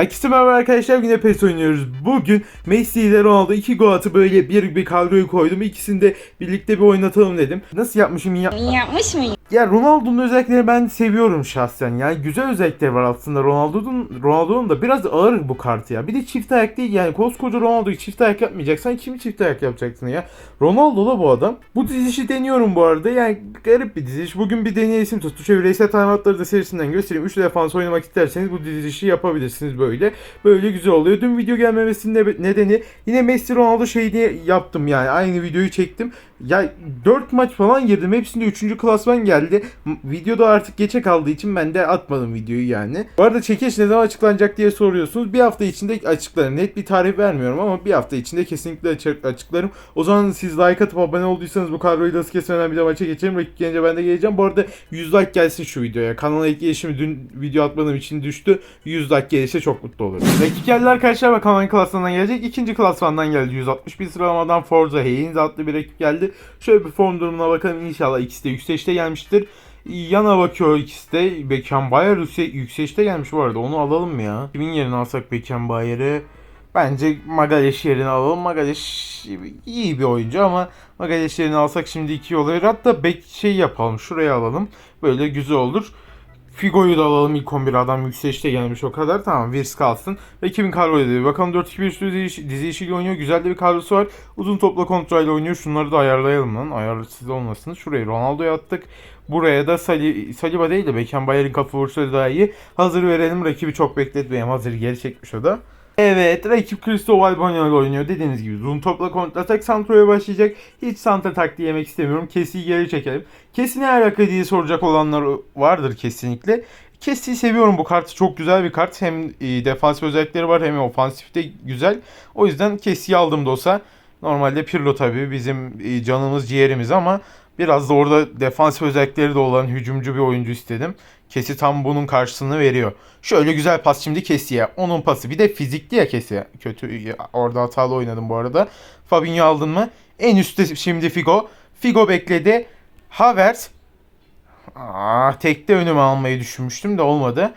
Herkese merhaba arkadaşlar yine PES oynuyoruz. Bugün Messi ile Ronaldo iki gol atıp böyle bir bir kadroyu koydum. İkisini de birlikte bir oynatalım dedim. Nasıl yapmışım ya? Yapmış mıyım? Ya Ronaldo'nun özelliklerini ben seviyorum şahsen. Yani güzel özellikleri var aslında Ronaldo'nun Ronaldo'nun da biraz ağır bu kartı ya. Bir de çift ayak değil yani koskoca Ronaldo'yu çift ayak yapmayacaksan kimi çift ayak yapacaksın ya? Ronaldo da bu adam. Bu dizilişi deniyorum bu arada. Yani garip bir diziliş. Bugün bir deneyesim tuttu. Şöyle reset timeoutları da serisinden göstereyim. 3 defans oynamak isterseniz bu dizilişi yapabilirsiniz böyle. Böyle güzel oluyor. Dün video gelmemesinin de nedeni yine Messi Ronaldo şeyini yaptım yani. Aynı videoyu çektim. Ya 4 maç falan girdim. Hepsinde 3. klasman geldi. Videoda artık geçe kaldığı için ben de atmadım videoyu yani. Bu arada çekiş ne zaman açıklanacak diye soruyorsunuz. Bir hafta içinde açıklarım. Net bir tarih vermiyorum ama bir hafta içinde kesinlikle açık- açıklarım. O zaman siz like atıp abone olduysanız bu kadroyu da kesmeden bir de maça geçelim. Rakip gelince ben de geleceğim. Bu arada 100 like gelsin şu videoya. Kanala etkileşimi dün video atmadığım için düştü. 100 like gelirse çok mutlu olurum. Rakip geldi arkadaşlar hangi klasmandan gelecek. İkinci klasmandan geldi. 161 sıralamadan Forza Haynes adlı bir rakip geldi. Şöyle bir form durumuna bakalım. İnşallah ikisi de yükselişte gelmiştir. Yana bakıyor ikisi de. Beckenbauer yüksek, yükselişte gelmiş bu arada. Onu alalım mı ya? Kimin yerine alsak Beckenbauer'ı? Bence Magaleş yerine alalım. Magaleş iyi bir oyuncu ama Magaleş yerine alsak şimdi iki oluyor. Hatta bek şey yapalım. Şuraya alalım. Böyle güzel olur. Figo'yu da alalım ilk 11 adam yükselişte gelmiş o kadar. Tamam Virs kalsın. Ve kimin kadroyu dedi. Bakalım 4-2-1 üstü dizi, dizi işiyle oynuyor. Güzel de bir kadrosu var. Uzun topla kontrolle oynuyor. Şunları da ayarlayalım lan. Ayarlı olmasın. Şurayı Ronaldo'ya attık. Buraya da Sali, Saliba değil de Beckenbauer'in kafa vursa daha iyi. Hazır verelim. Rakibi çok bekletmeyelim. Hazır geri çekmiş o da. Evet rakip Cristobal Bonio'yla oynuyor. Dediğiniz gibi uzun topla kontratak Santro'ya başlayacak. Hiç Santra taktiği yemek istemiyorum. Kesi'yi geri çekelim. Kesi ne alaka diye soracak olanlar vardır kesinlikle. Kesi'yi seviyorum bu kartı. Çok güzel bir kart. Hem e, defansif özellikleri var hem ofansifte güzel. O yüzden Kesi'yi aldım da. Normalde Pirlo tabii bizim e, canımız ciğerimiz ama biraz da orada defansif özellikleri de olan hücumcu bir oyuncu istedim. Kesi tam bunun karşısını veriyor. Şöyle güzel pas şimdi Kesi'ye. Onun pası. Bir de fizikli ya Kesi. Kötü orada hatalı oynadım bu arada. Fabinho aldın mı? En üstte şimdi Figo. Figo bekledi. Havertz. Aa, tekte önüme almayı düşünmüştüm de olmadı.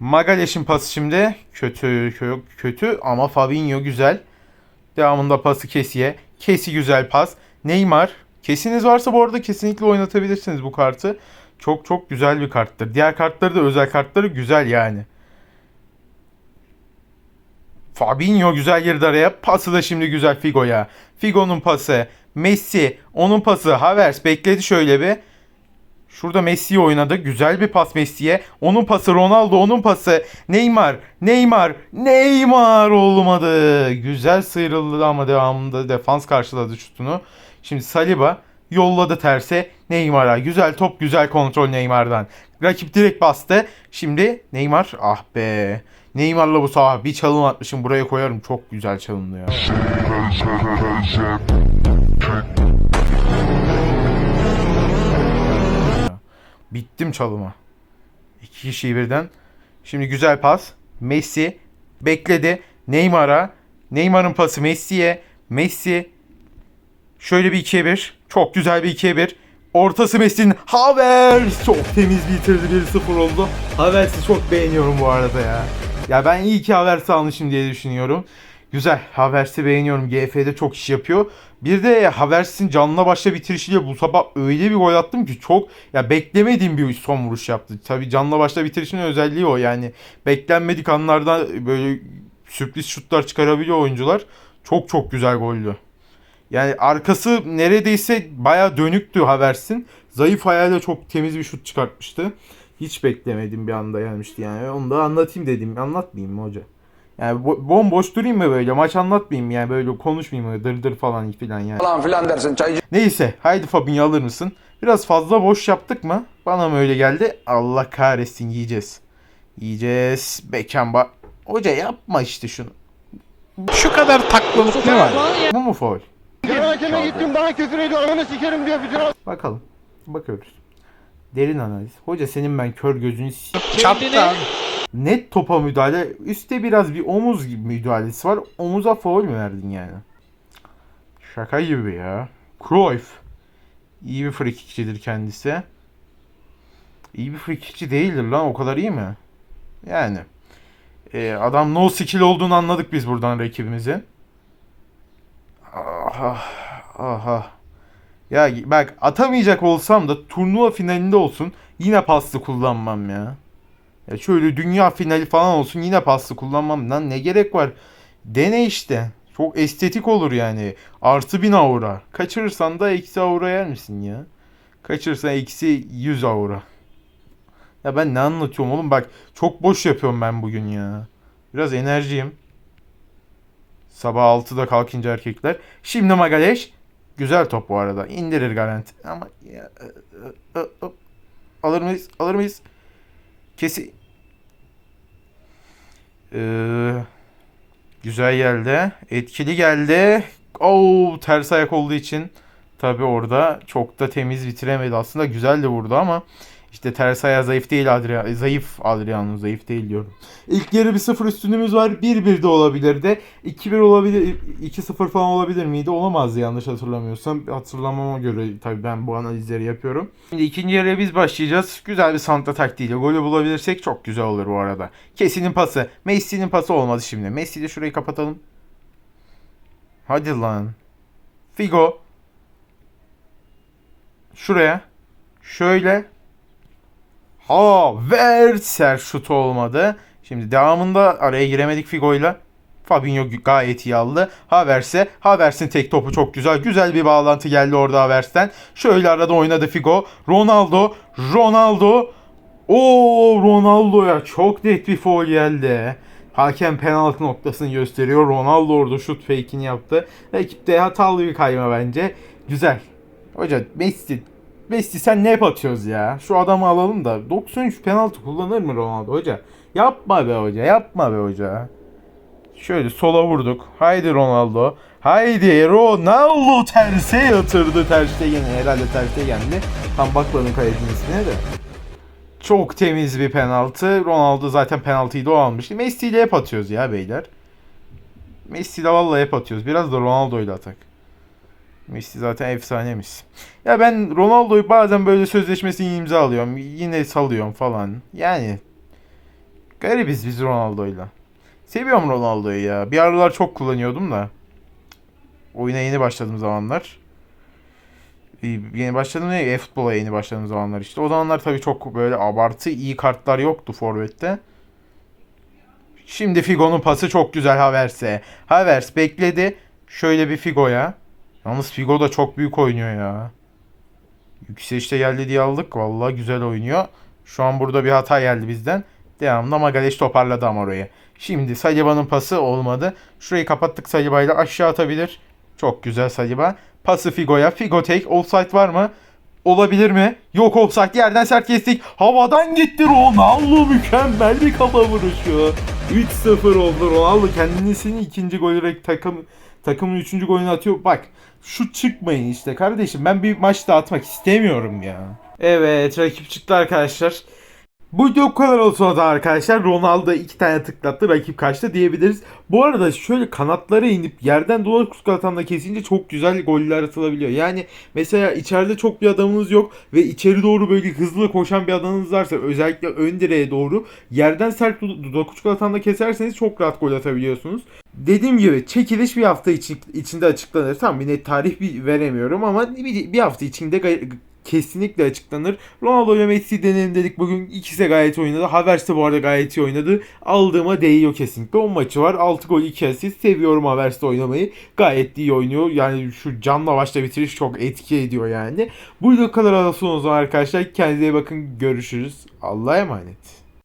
Magalhaes'in pası şimdi. Kötü, kö- kötü ama Fabinho güzel. Devamında pası Kesi'ye. Kesi güzel pas. Neymar. Kesiniz varsa bu arada kesinlikle oynatabilirsiniz bu kartı. Çok çok güzel bir karttır. Diğer kartları da özel kartları güzel yani. Fabinho güzel girdi araya. Pası da şimdi güzel Figo'ya. Figo'nun pası. Messi. Onun pası. Havertz bekledi şöyle bir. Şurada Messi oynadı. Güzel bir pas Messi'ye. Onun pası Ronaldo. Onun pası Neymar. Neymar. Neymar olmadı. Güzel sıyrıldı ama devamında defans karşıladı şutunu. Şimdi Saliba yolladı terse Neymar'a. Güzel top, güzel kontrol Neymar'dan. Rakip direkt bastı. Şimdi Neymar ah be. Neymar'la bu sabah bir çalım atmışım buraya koyarım. Çok güzel çalımdı ya. Bittim çalıma. İki kişiyi birden. Şimdi güzel pas. Messi bekledi. Neymar'a. Neymar'ın pası Messi'ye. Messi şöyle bir 2'ye 1. Çok güzel bir 2'ye 1. Ortası Messi'nin Havertz çok temiz bitirdi 1-0 oldu. Havertz'i çok beğeniyorum bu arada ya. Ya ben iyi ki Havertz'i almışım diye düşünüyorum. Güzel. Havertz'i beğeniyorum. GF'de çok iş yapıyor. Bir de Havertz'in canla başla bitirişiyle bu sabah öyle bir gol attım ki çok ya beklemediğim bir son vuruş yaptı. Tabii canla başla bitirişinin özelliği o yani. Beklenmedik anlarda böyle sürpriz şutlar çıkarabiliyor oyuncular. Çok çok güzel goldü. Yani arkası neredeyse baya dönüktü Havertz'in. Zayıf ayağıyla çok temiz bir şut çıkartmıştı. Hiç beklemedim bir anda gelmişti yani. Onu da anlatayım dedim. Anlatmayayım mı hoca? Yani bo- bomboş durayım mı böyle? Maç anlatmayayım yani böyle konuşmayayım mı? Dır dır falan filan yani. falan filan dersin çaycı. Neyse haydi Fabinho alır mısın? Biraz fazla boş yaptık mı? Bana mı öyle geldi? Allah kahretsin yiyeceğiz. Yiyeceğiz. Bekamba. Hoca yapma işte şunu. Şu kadar taklılık ne var? Bu mu faul? Hakeme gittim bana küfür ediyor ananı sikerim diyor bütün Bakalım. Bakıyoruz. Derin analiz. Hoca senin ben kör gözünü s- Çarptı abi. Net topa müdahale. Üste biraz bir omuz gibi müdahalesi var. Omuza faul mü verdin yani? Şaka gibi ya. Cruyff. İyi bir frikikçidir kendisi. İyi bir frikikçi değildir lan. O kadar iyi mi? Yani. Ee, adam no skill olduğunu anladık biz buradan rakibimizin. Aha. Aha. Ya bak atamayacak olsam da turnuva finalinde olsun yine paslı kullanmam ya. Ya şöyle dünya finali falan olsun yine paslı kullanmam. Lan ne gerek var? Dene işte. Çok estetik olur yani. Artı bin aura. Kaçırırsan da eksi aura yer misin ya? Kaçırırsan eksi 100 aura. Ya ben ne anlatıyorum oğlum bak çok boş yapıyorum ben bugün ya. Biraz enerjiyim. Sabah 6'da kalkınca erkekler. Şimdi Magaleş. Güzel top bu arada. İndirir garanti. Ama ı, ı, ı. alır mıyız? Alır mıyız? Kesi. Ee, güzel geldi. Etkili geldi. Oo ters ayak olduğu için tabi orada çok da temiz bitiremedi. Aslında güzel de vurdu ama işte ters ayağı zayıf değil Adrian. Zayıf Adriano zayıf değil diyorum. İlk yarı bir sıfır üstünlüğümüz var. 1-1 de olabilirdi. 2-1 olabilir. 2-0 falan olabilir miydi? Olamazdı yanlış hatırlamıyorsam. Hatırlamama göre tabii ben bu analizleri yapıyorum. Şimdi ikinci yarıya biz başlayacağız. Güzel bir santa taktiğiyle golü bulabilirsek çok güzel olur bu arada. Kesi'nin pası. Messi'nin pası olmadı şimdi. Messi ile şurayı kapatalım. Hadi lan. Figo. Şuraya. Şöyle. Ha ver ser şut olmadı. Şimdi devamında araya giremedik Figo'yla. Fabinho gayet iyi aldı. Haverse, Havers'in tek topu çok güzel. Güzel bir bağlantı geldi orada Havers'ten. Şöyle arada oynadı Figo. Ronaldo, Ronaldo. Oo Ronaldo'ya çok net bir foul geldi. Hakem penaltı noktasını gösteriyor. Ronaldo orada şut fake'ini yaptı. Rakipte hatalı bir kayma bence. Güzel. Hoca Messi Messi sen ne atıyoruz ya? Şu adamı alalım da 93 penaltı kullanır mı Ronaldo hoca? Yapma be hoca, yapma be hoca. Şöyle sola vurduk. Haydi Ronaldo. Haydi Ronaldo terse yatırdı. Terste yine herhalde terste geldi. Tam bakmadım kalecinin ismine de. Çok temiz bir penaltı. Ronaldo zaten penaltıyı da o almıştı. Messi ile hep atıyoruz ya beyler. Messi ile vallahi hep atıyoruz. Biraz da Ronaldo ile atak. Messi zaten efsanemiz. Ya ben Ronaldo'yu bazen böyle sözleşmesini imza alıyorum. Yine salıyorum falan. Yani garibiz biz Ronaldo'yla. Seviyorum Ronaldo'yu ya. Bir aralar çok kullanıyordum da. Oyuna yeni başladığım zamanlar. Ee, Yeni başladım ne? E-futbola yeni başladığım zamanlar işte. O zamanlar tabii çok böyle abartı iyi kartlar yoktu Forvet'te. Şimdi Figo'nun pası çok güzel Havertz'e. Havertz bekledi. Şöyle bir Figo'ya. Yalnız Figo da çok büyük oynuyor ya. Yükselişte geldi diye aldık. Vallahi güzel oynuyor. Şu an burada bir hata geldi bizden. Devamında Magaleş toparladı ama. Şimdi Saliba'nın pası olmadı. Şurayı kapattık Saliba ile aşağı atabilir. Çok güzel Saliba. Pası Figo'ya. Figo take. Offside var mı? Olabilir mi? Yok offside. Yerden sert kestik. Havadan gitti Ronaldo. Mükemmel bir kafa vuruşu. 3-0 oldu. Ronaldo kendisinin ikinci golü takım takımın üçüncü golünü atıyor. Bak şu çıkmayın işte kardeşim. Ben bir maç dağıtmak istemiyorum ya. Evet rakip çıktı arkadaşlar. Bu video bu kadar olsun da arkadaşlar. Ronaldo iki tane tıklattı. Rakip kaçtı diyebiliriz. Bu arada şöyle kanatlara inip yerden dolar kuskaltanla kesince çok güzel goller atılabiliyor. Yani mesela içeride çok bir adamınız yok ve içeri doğru böyle hızlı koşan bir adamınız varsa özellikle ön direğe doğru yerden sert dudak kuskaltanla keserseniz çok rahat gol atabiliyorsunuz. Dediğim gibi çekiliş bir hafta içi, içinde açıklanır. Tam bir net tarih bir veremiyorum ama bir, bir hafta içinde kesinlikle açıklanır. Ronaldo ile Messi denelim dedik bugün. ikisi de gayet oynadı. Havertz de bu arada gayet iyi oynadı. Aldığıma değiyor kesinlikle. 10 maçı var. 6 gol 2 asist. Seviyorum Havertz'te oynamayı. Gayet iyi oynuyor. Yani şu canla başla bitiriş çok etki ediyor yani. Bu video kadar o zaman arkadaşlar. Kendinize bakın. Görüşürüz. Allah'a emanet.